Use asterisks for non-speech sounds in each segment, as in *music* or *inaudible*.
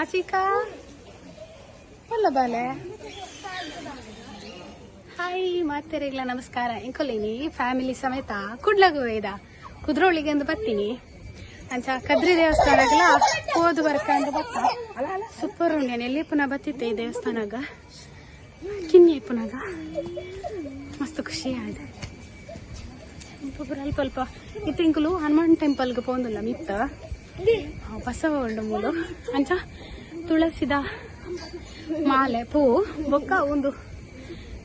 ಆಚಿಕಾ ಅಲ್ಲ ಬಾಲೆ. ಹಾಯ್ ಮಾತೆರೆಗ್ಲ ನಮಸ್ಕಾರ. ಇಂಕೊಲಿನಿ ಫ್ಯಾಮಿಲಿ ಸಮೇತ ಕುಡ್ಲಗು ಒಯ್ದ ಕುದ್ರೋಳಿಗೆ ಅಂದು ಬರ್ತೀನಿ. ಅಂಚ ಕದ್ರಿ ದೇವಸ್ಥಾನಗಲ ಹೋದು ಬರ್ಕ ಅಂತ ಬತ್ತ ಸೂಪರ್ ಉಂಡೆ ಎಲ್ಲಿ ಪುನಃ ಬತ್ತಿತ್ತೆ ಈ ದೇವಸ್ಥಾನಗ. ಕಿನ್ನಿ ಪುನಗ. ಮಸ್ತ್ ಖುಷಿ ಆಯ್ತು. ಅಲ್ಪ ಅಲ್ಪ ಇತ್ತಿಂಕುಲು ಹನುಮಾನ್ ಟೆಂಪಲ್ಗೆ ಪೋಂದಿಲ್ಲ ಮಿತ್ತ? ಬಸವ ಉಂಡು ಮೂಲು ಅಂಚ ತುಳಸಿದ ಮಾಲೆ ಪೂ ಬೊಕ್ಕ ಒಂದು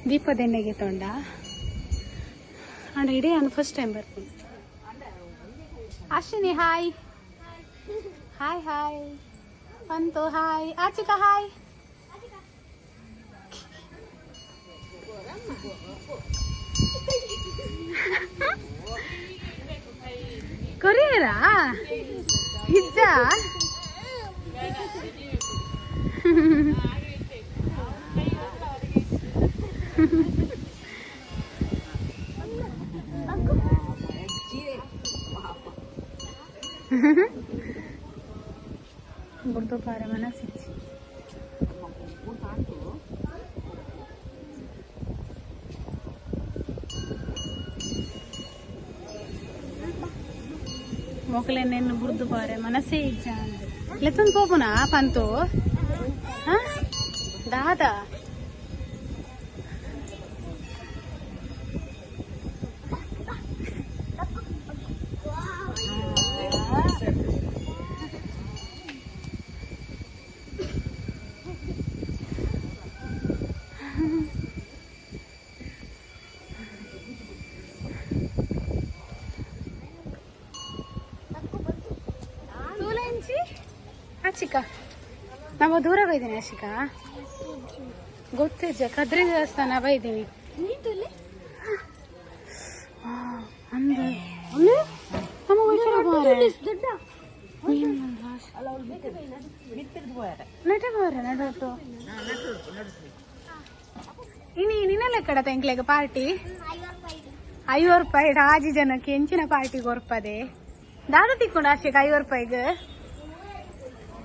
ದೀಪದೆಣ್ಣೆಗೆ ತೊಂಡ. ಅಂಡ ಇಡೇ ನಾನು ಫಸ್ಟ್ ಟೈಮ್ ಬರ್ತೀನಿ. ಅಶ್ವಿನಿ ಹಾಯ್ ಹಾಯ್ ಹಾಯ್ ಅಂತು ಹಾಯ್ ಆಚಿಕ ಹಾಯ್ *laughs* ಕೊರಿಯರಾ? ಹಿಜ್ಜ? ಬುಡ್ದು *laughs* ಪಾರ ಮನಸ್ಸಿಚ್ಚಿ ಮೊಕಲೆ ನೆನ್ನು ಬುಡ್ದು ಪಾರೆ ಮನಸ್ಸೇ ಇಜ್ಜ ಅಂದೆ ಲೆತ್ತೊಂದು ಪೋಪುನ ಪಂತು ಹ? ದಾದ ತೂಲೆಂಚಿ ಆಚಿಕ ನಾವು ದೂರ ಬೈದೀನಿ ಆಶಿಕ. ಗೊತ್ತಿಜ್ಜ ಕದ್ರಿ ದೇವಸ್ಥಾನ ಬೈದೀನಿ ಆ, ಅಂದ. ಅಲ್ಲೇ? ನಮ್ಮ ವೈಶಾಲ ಬಾರೆ ನೀನ್ ನನ್ನ ರಾಶಿ. ನಟೆ ಬಾರೆ ನಡೋಟು ಇನಿ ನಿನ್ನಲ್ಲ ಕಡ ತೆಂಕ್ಲೆಗ ಪಾರ್ಟಿ? ಐವರ್ ರೂಪಾಯಿ. ರಾಜಿ ಜನಕ್ಕೆ ಎಂಚಿನ ಪಾರ್ಟಿ ಹೊರಪದೆ ದಾದ ತಿಕ್ಕೊಂಡು ಆಶೆಗೆ ಐವರ್ ರೂಪಾಯಿಗೆ.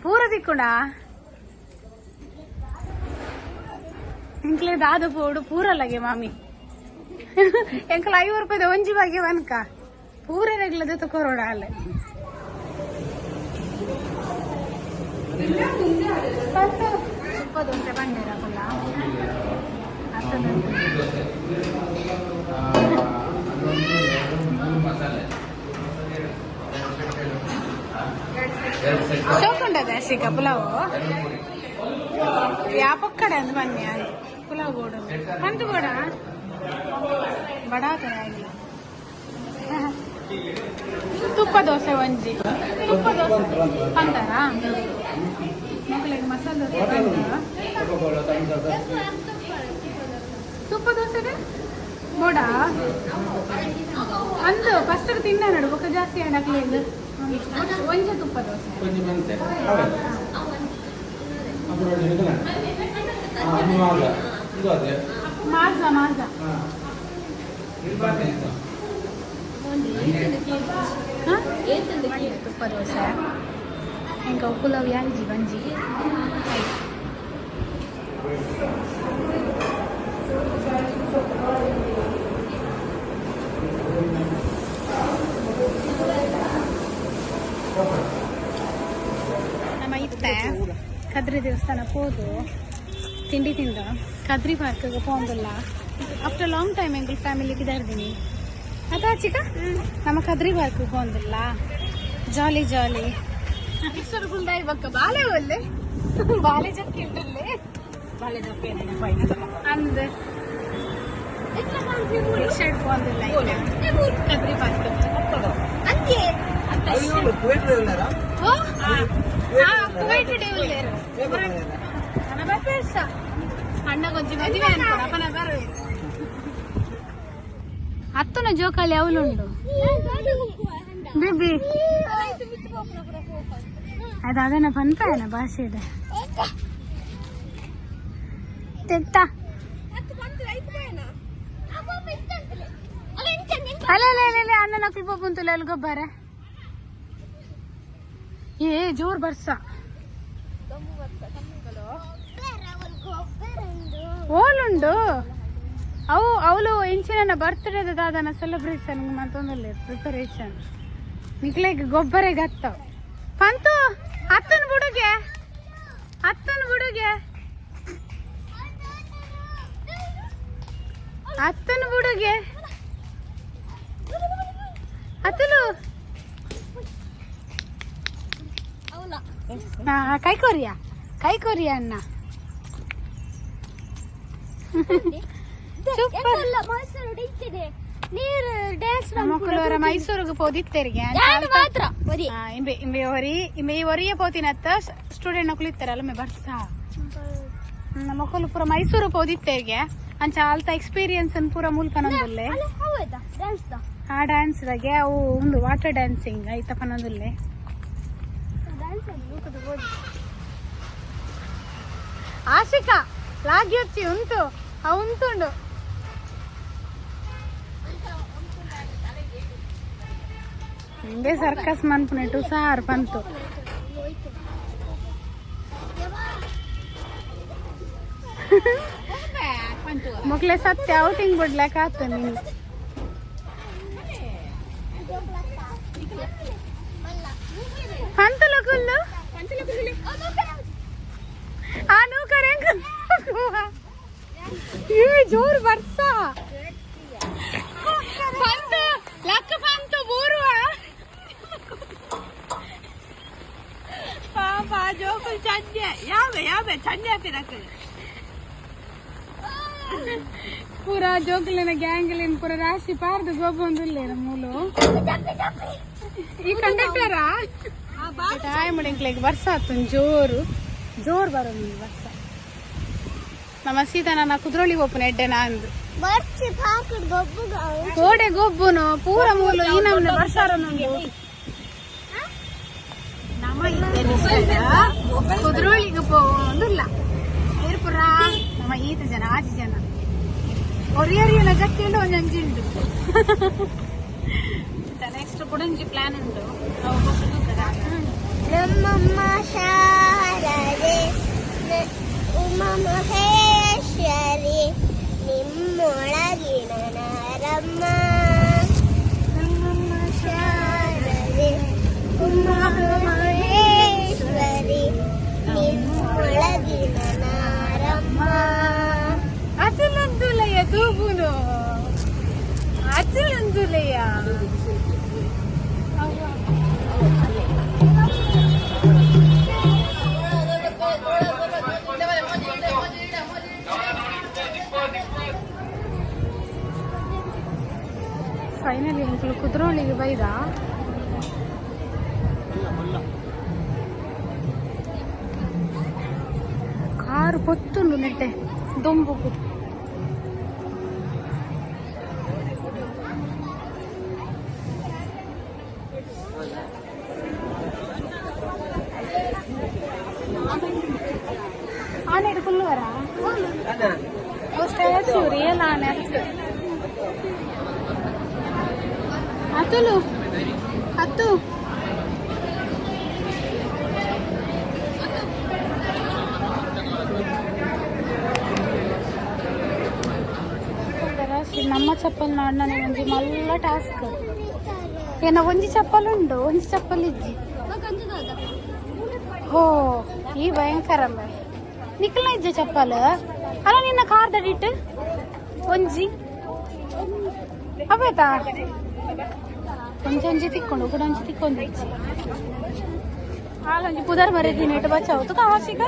ಪೂರ ತಿಕ್ಕೊಂಡ ಎಂಕ್ಲೆ ದಾದ ಪೋಡು ಪೂರಲ್ಲಗೆ ಮಾಮಿ ಎಂಕಲ್ ಐವತ್ತು ರೂಪಾಯಿದ ಒಂಜಿ ಬಗ್ಗೆ ವನ್ಕ ಪೂರ ರೆಗ್ಲದ ತಕೋರೋಡ ಅಲ್ಲ ಇಪ್ಪತ್ತೊಂದು ಬಂಡೇರ ಕುಲ್ಲ ಹತ್ತೊಂದು ಶೋಕುಂಡದ ಸಿಗ ಪುಲಾವು? ಯಾಪಕ್ಕಡೆ ಅಂದ್ ಬನ್ನಿ ಅಲ್ಲಿ. ಪುಲಾವ್ ಗೋಡು ಪಂತು ಗೋಡ? ಬಡಾತರ ಆಗಿ ತುಪ್ಪ ದೋಸೆ ಒಂಜಿ. ತುಪ್ಪ ದೋಸೆ. ಪಂತಾರ ಮಕ್ಕಳಿಗೆ ಮಸಾಲೆ ದೋಸೆ ತುಪ್ಪ ದೋಸೆ ಬೋಡ ಅಂದು ಫಸ್ಟ್ ತಿನ್ನ ನಡು, ಬೊಕ್ಕ ಜಾಸ್ತಿ ದೋಸೆ కొంచెం అంతే అప్పుడు నిజమే అన్ని మాగా ఇది అదే ಮಾಜ ಮಾಜ నిలబడి ಹ? ತುಪ್ಪ ದೋಸೆ ఇంకా ಪುಲಾವ್ ಯಾಲ್ಜಿ ಬಂಜಿ ನಮ್ಮ ಇತ್ತೆ ಕದ್ರಿ ದೇವಸ್ಥಾನ ಹೋದು. ತಿಂಡಿ ತಿಂದ. ಕದ್ರಿ ಪಾರ್ಕ್ಗೆ ಹೋಗಲ್ಲ ಆಫ್ಟರ್ ಲಾಂಗ್ ಟೈಮ್ ಎಂಗಲ್ ಫ್ಯಾಮಿಲಿಗೆ ಇದಾರ್ದೀನಿ ಅದಾ ಚಿಕ್ಕ? ನಮ್ಮ ಕದ್ರಿ ಪಾರ್ಕ್ಗೆ ಹೋಗಲ್ಲ ಜಾಲಿ ಜಾಲಿ ಕಿಶೋರ್ ಗುಂಡ ಇವಾಗ ಬಾಲೆ ಒಲ್ಲೆ ಬಾಲೆ ಜಪ್ಪಿ ಉಂಟಲ್ಲೇ. ಬಾಲೆ ಜಪ್ಪಿ ಅಂದ್. ಶರ್ಟ್ ಕದ್ರಿ ಪಾರ್ಕ್ ಅಂತೆ ಹತ್ತನ ಜೋಕಾಲಿ ಅವಳುಂಡು ಬೇಬಿ ಅದು ಅದನ್ನ ಪಂಪಾಯನ ಭಾಷೆ ಇದೆ ತೆತ್ತ ಅಲ್ಲ ಅಲ್ಲ ಅಲ್ಲ ಅಲ್ಲ ಅಣ್ಣ ನಕಲು ಪಪ್ಪುಂತಲ್ಲ ಅಲ್ಲಿ ಗೊಬ್ಬರ ಏ, ಜೋರ್ ಬರ್ಸ. ಓಲುಂಡು? ಅವು, ಅವಳು ಇಂಚಿನ ಬರ್ತ್ಡೇದ ದಾದನ ಸೆಲೆಬ್ರೇಷನ್ ಮತ್ತೊಂದಲ್ಲಿ ಪ್ರಿಪರೇಷನ್ ನಿಕ್ಲೆಗ್ ಗೊಬ್ಬರ ಗತ್ತ. ಪಂತು ಹತ್ತನ್ ಬುಡುಗೆ. ಹತ್ತನ್ ಬುಡುಗೆ. ಹತ್ತನ್ ಬುಡುಗೆ. ಹತ್ತಲು ಹಾ ಕೈ ಕೊರಿಯ ಕೈ ಕೊರಿಯ ಅಣ್ಣ. *laughs* ಸೂಪರ್ ನೀರು ಡ್ಯಾನ್ಸ್ ಮಕ್ಕಳವರ ಮೈಸೂರಿಗೆ ಪೋದಿತ್ತೇರಿಗೆ ಇಂಬೆ ಇಂಬೆ ಹೊರಿ ಇಂಬೆ ಈ ಹೊರಿಯ ಪೋತಿನತ್ತ ಸ್ಟೂಡೆಂಟ್ ಮಕ್ಕಳು ಇರ್ತಾರಲ್ಲ ಮೇ ಬರ್ಸ? ಮಕ್ಕಳು ಪೂರ ಮೈಸೂರು ಪೋದಿತ್ತೇರಿಗೆ ಅಂಚ ಆಲ್ತ ಎಕ್ಸ್ಪೀರಿಯನ್ಸ್ ಪೂರ ಮುಲ್ಪನೊಂದುಲ್ಲೆ ಹೌದಾ? ಡ್ಯಾನ್ಸ್ ಆ ಡ್ಯಾನ್ಸ್ ದಾಗೆ ಅವು ಒಂದು ವಾಟರ್ ಡ್ಯಾನ್ಸಿಂಗ್ ಐತ ಪನೊಂದುಲ್ಲೆ ಡ್ಯಾನ್ಸ್ ಆಶಿಕಾ ಲಾಗಿ వచ్చి ಉಂಟು ಆ ಉಂಟುಂಡು ಹಿಂಗೆ ಸರ್ಕಸ್ ಮನ್ಪುನೆಟ್ಟು ಸಾರ್ ಪಂತು ಮಕ್ಳೆ ಸತ್ಯ ಔಟಿಂಗ್ ಬಿಡ್ಲಕ್ಕ ಆತ ನೀನು ಪಂತಲ ಕುಲ್ಲು ಆ ನೂಕರೆ ಇವೆ ಜೋರು ಬರ್ಸ ಪಂತ ಲಕ್ಕ ಪಂತ ಬೋರುವ ಪಾಪ ಜೋಕುಲ್ ಚಂಡೆ ಯಾವೆ ಯಾವೆ ಚಂಡೆ ಹಾಕಿದಕ್ಕೆ ಪೂರ ಜೋಕುಲಿನ ಗ್ಯಾಂಗ್ಲಿನ ಪೂರ ರಾಶಿ ಪಾರ್ದು ಗೋಬೊಂದುಲ್ಲೆ ಮೂಲು ಈ ಕಂಡಕ್ಟರಾ ಟಾಯ್ ಮುಡಿಂಕ್ಲೆಗ್ ವರ್ಷ ಆತು ಜೋರು ಜೋರ್ ಬರೋ ನೀನು ಬರ್ಸ ನಮ್ಮ ಸೀತಾ ನನ್ನ ಕುದ್ರೋಳಿ ಒಪ್ಪನ ಎಡ್ಡೆ ನಂದು ಬರ್ಚಿ ಹಾಕಿಡ್ ಗೊಬ್ಬು ಕೋಡೆ ಗೊಬ್ಬುನು ಪೂರ ಮೂಲು ಈ ನಮ್ನ ಬರ್ಸಾರ ಕುದ್ರೋಳಿಗೆ ಪೋಂದಿಲ್ಲ ಏರ್ಪುರ ನಮ್ಮ ಈತ ಜನ ಆಚೆ ಜನ. ಒರಿಯರಿಯನ ಗಟ್ಟಿಯಲ್ಲಿ ಒಂದು ಅಂಜಿಂಡು. ನೆಕ್ಸ್ಟ್ ಕುಡಂಜಿ ಪ್ಲಾನ್ ಉಂಟು. ನಮ್ಮಮ್ಮ ಶಾರದೆ ನ- ಉಮಾ ಮಹೇಶ್ವರಿ ನಿಮ್ಮೊಳಗಿನ ನರಮ್ಮ. ನಮ್ಮಮ್ಮ ಶಾರದೆ ಉಮಾ ಮಹೇಶ್ವರಿ ನಿಮ್ಮೊಳಗಿನ ನಾರಮ್ಮ ಫೈನಲಿ ಅಂಕಲ್ ಕುದ್ರೋಳಿಗೆ ಬೈದ ಕಾರು ಪೊತ್ತುಂಡು ನೆಟ್ಟೆ ದೊಂಬುಗು ಆನೆ ಹಿಡ್ಕೊಳ್ಳುವರಾ ಸ್ಟ್ಯಾಚ್ಯೂ ರಿಯಲ್ ಆನೆ ಅತ್ತು ಅತುಲು ಹತ್ತು ನಮ್ಮ ಚಪ್ಪಲ್ ನಾಡ್ನ ಒಂಜಿ ಮಲ್ಲ ಟಾಸ್ಕ್ ಏನ ಒಂಜಿ ಚಪ್ಪಲ್ ಉಂಡು ಒಂಜಿ ಚಪ್ಪಲ್ ಇಜ್ಜಿ ಹೋ ಈ ಭಯಂಕರ ನಿಖಲ್ನ ಇಜ್ಜ ಚಪ್ಪಲ್ ಅಲ್ಲ ನಿನ್ನ ಕಾರ್ ದಡಿಟ್ಟು ಒಂಜಿ ಅವೇತಾ ಒಂಜಿ ಒಂಜಿ ತಿಕ್ಕೊಂಡು ಕೂಡ ಒಂಜಿ ತಿಕ್ಕೊಂಡು ಹಾಲೊಂಜಿ ಪುದರ್ ಬರೆದಿನಿ ಇಟ್ಟು ಬಚ್ಚಾವು ತುಕ ಆವಾಸಿಕ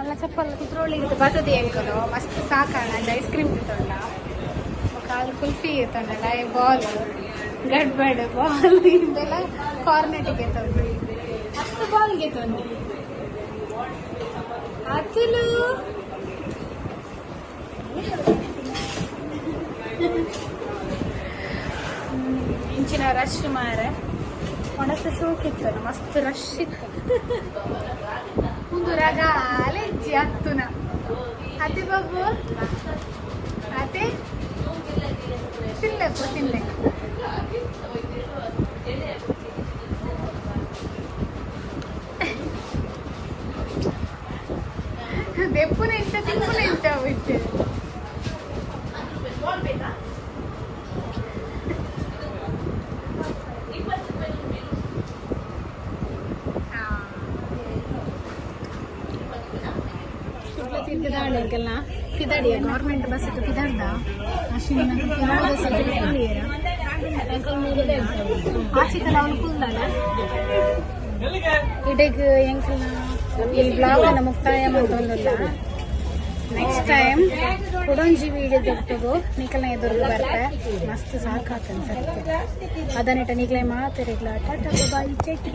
ಅಲ್ಲ ಚಪ್ಪಲ್ ಕುತ್ರೋಳಿ ಇದು ಬರ್ತದೆ ಅಂಕಲು ಮಸ್ತ್ ಸಾಕಾಣ ಐಸ್ ಕ್ರೀಮ್ ಇರ್ತಲ್ಲ ಕಾಲು ಕುಲ್ಫಿ ಐ ಬಾಲ್ ಗಡ್ಬಡ್ ಬಾಲ್ ಇದೆಲ್ಲ ಕಾರ್ನೆಟಿಗೆ ತಂದು ಮಸ್ತ್ ಬಾಲ್ಗೆ ತಂದು ಅಚಲು ಇಂಚಿನ ರಶ್ ಮಾರೆ. ಒಣಸೆ ಸೋಕಿತ್ತು ಮಸ್ತ್ ರಶ್ ಇತ್ತು. ಒಂದು ರಗಾಲೆ ಇಜ್ಜಿ ಹತ್ತುನ ಅತಿ ಬಾಬು ಅತ್ತೆ ಚಿಲ್ಲ ಎಪ್ಪು ತಿನ್ಲೆ ದೆಪ್ಪುನ ಇಂತ ತಿಪ್ಪುನ ಇಂತ ಬಿಟ್ಟು ತಿರ್ಗದಾಳಿಗೆಲ್ಲ ಪಿದಾಡಿಯ ಗೌರ್ಮೆಂಟ್ ಬಸ್ ಇತ್ತು ಪಿದಾಡ್ದ. ಅಶ್ವಿನ ಬಸ್ ಇತ್ತು ಆಚಿಕಲ್ಲ ಅವನು ಕುಂದಲ್ಲ ಇಡೆಗ್ ಎಂಕಲ್ನ ಈ ಬ್ಲಾಗ್ನ ಮುಕ್ತಾಯ ಮಾಡ್ತೊಂದಲ್ಲ ನೆಕ್ಸ್ಟ್ ಟೈಮ್ ಕುಡೊಂಜಿ ವಿಡಿಯೋ ತೆಗೆದು ನಿಕಲ್ನ ಎದುರು ಬರ್ತೆ ಮಸ್ತ್ ಸಾಕಾತ ಅನ್ಸತ್ತೆ ಅದನ್ನಿಟ್ಟ ನಿಗ್ಲೆ ಮಾತಿರಿಗ್ಲ ಟಾಟಾ ಬಾಯ್ ಚೆಕ್